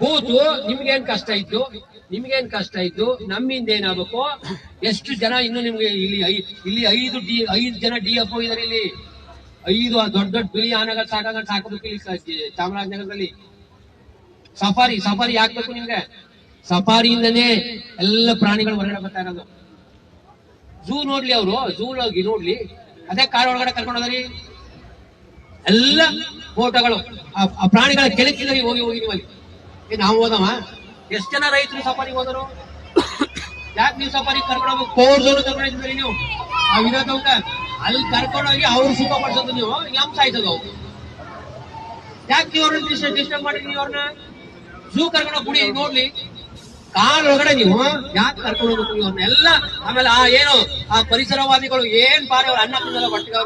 ಕೂತು ನಿಮ್ಗೇನ್ ಕಷ್ಟ ಇತ್ತು? ನಿಮ್ಗೇನ್ ಕಷ್ಟ ಇತ್ತು? ನಮ್ಮಿಂದ ಏನಾಗಬೇಕು? ಎಷ್ಟು ಜನ ಇನ್ನು ನಿಮ್ಗೆ ಇಲ್ಲಿ ಇಲ್ಲಿ ಐದು ಡಿ, ಐದು ಜನ ಡಿ ಎಫ್ ಇದಾರೆ ಇಲ್ಲಿ. ಐದು ದೊಡ್ಡ ದೊಡ್ಡ ಬಿಳಿ ಆನೆಗಳು ಸಾಕಾಗ ಸಾಕಬೇಕು ಇಲ್ಲಿ ಚಾಮರಾಜನಗರದಲ್ಲಿ ಸಫಾರಿ ಸಫಾರಿ ಹಾಕ್ಬೇಕು ನಿಮ್ಗೆ. ಸಫಾರಿಯಿಂದನೇ ಎಲ್ಲ ಪ್ರಾಣಿಗಳು ಹೊರಗಡೆ ಬರ್ತಾ ಇರೋದು. ಝೂ ನೋಡ್ಲಿ ಅವರು ಝೂ ಹೋಗಿ ನೋಡ್ಲಿ. ಅದೇ ಕಾರ್ ಒಳಗಡೆ ಕರ್ಕೊಂಡು ಹೋದ್ರಿ ಎಲ್ಲ ಫೋಟೋಗಳು. ಆ ಪ್ರಾಣಿಗಳ ಕೆಳಕಿಲ್ಲರಿ ಹೋಗಿ ಹೋಗಿ ಏ ನಾವು ಹೋದವ? ಎಷ್ಟು ಜನ ರೈತರು ಸಫಾರಿ ಹೋದರು? ಯಾಕೆ ನೀವು ಸಫಾರಿ ಕರ್ಕೊಂಡು ಹೋಗ್ಬೇಕು? ಕೋರ್ ಝೋನ್ ಕರ್ಕೊಂಡು ಹೋಗಿದ್ರಿ ನೀವು. ಆ ವಿರೋಧವಂತ ಅಲ್ಲಿ ಕರ್ಕೊಂಡು ಹೋಗಿ ಅವ್ರು ಸುಖ ಪಡಿಸೋದು ನೀವು. ಹೆಂಗ್ ಸಾಯ್ತದ ಅವ್ರು ಯಾಕೆ ನೀವು ಅವ್ರನ್ನ ಡಿಸ್ಟರ್ಬ್ ಮಾಡಿದ್ರಿ ನೀವು ಅವ್ರನ್ನ? ಝೂ ಕರ್ಕೊಂಡು ಹೋಗಿ ಬಿಡಿ ನೋಡ್ಲಿ. ಕಾರ್ ಒಳಗಡೆ ನೀವು ಯಾಕೆ ಕರ್ಕೊಂಡು ಹೋಗ್ಬೇಕು ನೀವು ಅವ್ರನ್ನೆಲ್ಲ ಆಮೇಲೆ ಆ ಏನು ಆ ಪರಿಸರವಾದಿಗಳು ಏನ್ ಬಾರಿ ಅವ್ರ ಅನ್ನ ತಿನ್ನಲ್ಲ ಒಟ್ಟಿಗೆ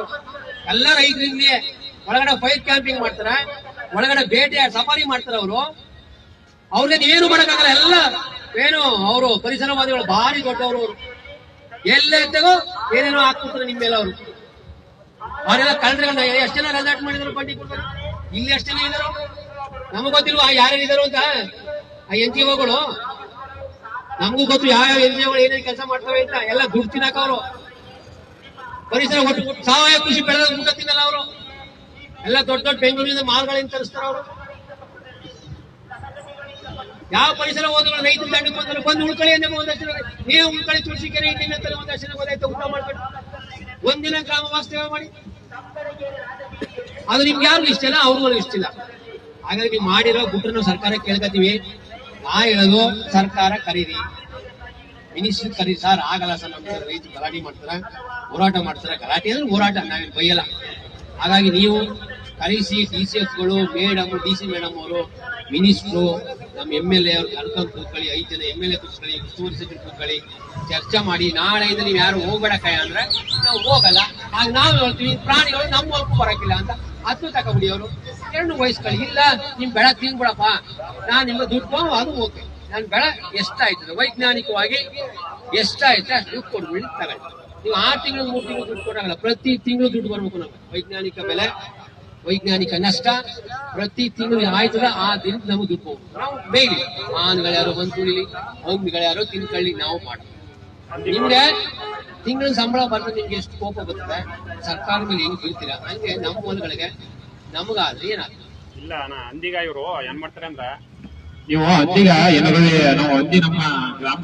ಎಲ್ಲ ರೈತರು ಇಲ್ಲಿ ಒಳಗಡೆ ಫೈರ್ ಕ್ಯಾಂಪಿಂಗ್ ಮಾಡ್ತಾರೆ. ಒಳಗಡೆ ಬೇಟೆ ಸಫಾರಿ ಮಾಡ್ತಾರ ಅವರು. ಅವ್ರಿಗೆ ಏನು ಮಾಡಕ್ಕಾಗಲ್ಲ, ಎಲ್ಲ ಏನು ಅವರು ಪರಿಸರವಾದಿಗಳು ಭಾರಿ ದೊಡ್ಡವರು ಅವರು. ಎಲ್ಲೇ ಇದ್ದಾಗೋ ಏನೇನೋ ಹಾಕ್ಬಿಡ್ತಾರೆ ನಿಮ್ಮೆಲ್ಲ ಮೇಲೆ ಅವರು. ಅವರೆಲ್ಲ ಕಳ್ಳರುಗಳನ್ನ ಎಷ್ಟು ಜನ ರೆಸಾರ್ಟ್ ಮಾಡಿದ್ರು ಬಂಡಿ ಇಲ್ಲಿ ಎಷ್ಟು ಜನ ಇದಾರೋ? ನಮಗ್ ಗೊತ್ತಿಲ್ವಾ ಯಾರ್ಯಾರಿದಾರು ಅಂತ? ಆ ಎನ್ ಜಿ ಒಗಳು. ನಮಗೂ ಗೊತ್ತು ಯಾವ ಎನ್ ಜಿ ಒಗಳು ಏನೇನು ಕೆಲಸ ಮಾಡ್ತವೆ ಅಂತ. ಎಲ್ಲ ದುಡ್ಡು ತಿನ್ನಕ ಅವರು. ಪರಿಸರ ಸಾವಯವ ಕೃಷಿ ಬೆಳೆದ ಊಟ ಅವರು. ಎಲ್ಲ ದೊಡ್ಡ ದೊಡ್ಡ ಬೆಂಗಳೂರಿನಿಂದ ಮಾಲ್ಗಳಿಂದ ತರಿಸ್ತಾರ ಅವರು. ಯಾವ ಪರಿಸರ ಹೋದ್ರು ರೈತರು ದಂಡಕ್ಕೆ ಬಂದು ಉಳ್ಕೊಳ್ಳಿ ಅಂದ್ರೆ ಒಂದಷ್ಟು ನೀವು ಉಳ್ಕೊಳ್ಳಿ ತುಳಸಿ ಕೆರೆ ಇಂಡಿನ ತರ ಒಂದಷ್ಟು ಜನ ಊಟ ಮಾಡ್ಕೊಂಡು. ಒಂದಿನ ಗ್ರಾಮ ವಾಸ್ತವ್ಯ ಮಾಡಿ. ಅದು ನಿಮ್ಗೆ ಯಾರಿಗೂ ಇಷ್ಟ ಇಲ್ಲ? ಅವ್ರಿಗೂ ಇಷ್ಟ ಇಲ್ಲ. ಹಾಗಾಗಿ ನೀವು ಮಾಡಿರೋ ಗುಟ್ಟನ್ನು ಸರ್ಕಾರ ಕೇಳ್ಕೊತೀವಿ ನಾ ಹೇಳೋದು, ಸರ್ಕಾರ ಕರೀರಿ ಮಿನಿಸ್ಟರ್ ಕರೀರಿ ಸರ್ ಆಗಲ್ಲ ಸರ್ ನಮ್ಮ ರೈತರು ಗಲಾಟೆ ಮಾಡ್ತಾರ, ಹೋರಾಟ ಮಾಡ್ತಾರ. ಗಲಾಟೆ ಅಂದ್ರೆ ಹೋರಾಟ, ನಾವೇನು ಬೈಯಲ್ಲ. ಹಾಗಾಗಿ ನೀವು ಕರೆಸಿ ಡಿ ಸಿ ಎಫ್ಗಳು ಮೇಡಮ್, ಡಿ ಸಿ ಮೇಡಮ್ ಅವರು ಮಿನಿಸ್ಟ್ರು, ನಮ್ಮ ಎಂ ಎಲ್ ಎ ಕರ್ಕೊಂಡು ಕೂತ್ಕೊಳ್ಳಿ ಐದು ಜನ ಎಂ ಎಲ್ ಎ ಕೂತ್ಕೊಳ್ಳಿ ಉಸ್ತುವಾರಿ ಸಚಿವರು ಕೂತ್ಕೊಳ್ಳಿ ಚರ್ಚೆ ಮಾಡಿ ನಾಳೆಯಿಂದ ನೀವು ಯಾರು ಹೋಗ್ಬೇಡ ಕೈ ಅಂದ್ರೆ ನಾವು ಹೋಗಲ್ಲ. ಆಗ ನಾವು ಹೇಳ್ತೀವಿ, ಪ್ರಾಣಿಗಳು ನಮ್ಮ ಹಕ್ಕು ಬರೋಕ್ಕಿಲ್ಲ ಅಂತ. ಅದನ್ನು ತಗೊಬಿಡಿ ಅವರು ಎರಡು ವಹಿಸ್ಕೊಳ್ಳಿ ಇಲ್ಲ ನಿಮ್ ಬೆಳ ತಿನ್ಬಿಡಪ್ಪ. ನಾನು ನಿಮ್ಗೆ ದುಡ್ಡು ಅದು ಓಕೆ. ನಾನು ಬೆಳ ಎಷ್ಟಾಯ್ತದೆ? ವೈಜ್ಞಾನಿಕವಾಗಿ ಎಷ್ಟಾಯ್ತು ಅಷ್ಟು ದುಡ್ಡು ಕೊಡ್ಬಿಡಿ ತಗೊಳ್ಳಿ. ನೀವು ಆರು ತಿಂಗಳು, ಮೂರು ತಿಂಗಳು ದುಡ್ಡು ಕೊಡೋಲ್ಲ ಪ್ರತಿ ತಿಂಗಳು ದುಡ್ಡು ಬರ್ಬೇಕು ನಮ್ಗೆ. ವೈಜ್ಞಾನಿಕ ಬೆಲೆ, ವೈಜ್ಞಾನಿಕ ನಷ್ಟ ಪ್ರತಿ ತಿಂಗಳು ಆಯ್ತದ ಆ ದಿನ ನಮಗೆ ದುಡ್ಡು ನಾವು ಬೇಲಿ ಮಾನ್ಗಳು ಯಾರೋ ಬಂದು ತುಳಿಲಿ ಹಂದಿಗಳು ಯಾರೋ ತಿನ್ಕೊಳ್ಳಿ ನಾವು ಮಾಡ್ತೀವಿ ನಿಮ್ಗೆ ತಿಂಗಳ ಸಂಬಳ ಬರ್ತದೆ ನಿಮ್ಗೆ ಎಷ್ಟು ಕೋಪ ಬರ್ತದೆ? ಸರ್ಕಾರ ಮೇಲೆ ಹೆಂಗ್ ಬೀಳ್ತೀರಾ? ಹಂಗೆ ನಮ್ಮ ಹೊಲಗಳಿಗೆ ನಮಗಾದ್ರೆ ಏನಾಗ್ತದೆ? ಇಲ್ಲ ಅಣ್ಣ ಅಂದಿಗ ಇವರು ಏನ್ ಮಾಡ್ತಾರೆ ಅಂದ್ರ ನೀವು ಅಂದಿಗ ಏನಾದ್ರು ನಾವು ಅಂದಿ ನಮ್ಮ ಗ್ರಾಮ